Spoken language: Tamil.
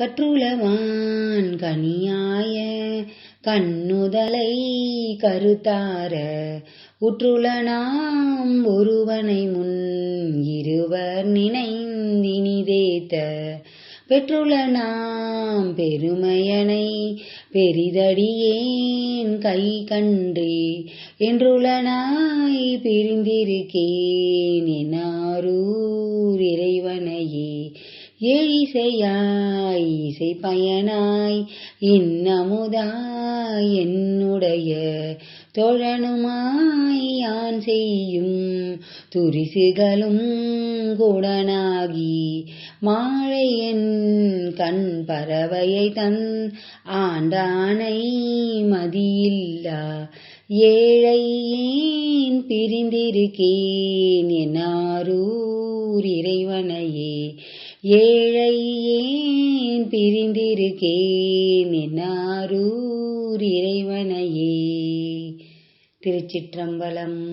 கற்றுளவான் கனியாய கண்ணுதலை கருத்தார உற்றுள நாம் ஒருவனை முன் இருவர் நினைந்தினிதேத்த. பெற்றுள நாம் பெருமையனை பெரிதடியேன் கை கன்றே என்றுளனாய் பிரிந்திருக்கேன் என்னாரூர் இறைவனையே. ஏழிசையாய் இசை பயனாய் இன்னமுதாய் என்னுடைய தோழனுமாய் யான் செய்யும் துரிசுகளும் குடனாகி மாழையன் கண் பறவையை தன் ஆண்டானை மதியில்லா ஏழை ஏன் பிரிந்திருக்கேன் என்னாரூர் இறைவனையே. ஏழை ஏன் பிரிந்திருக்கேன்? என்னாரூர் இறைவனையே. திருச்சிற்றம்பலம்.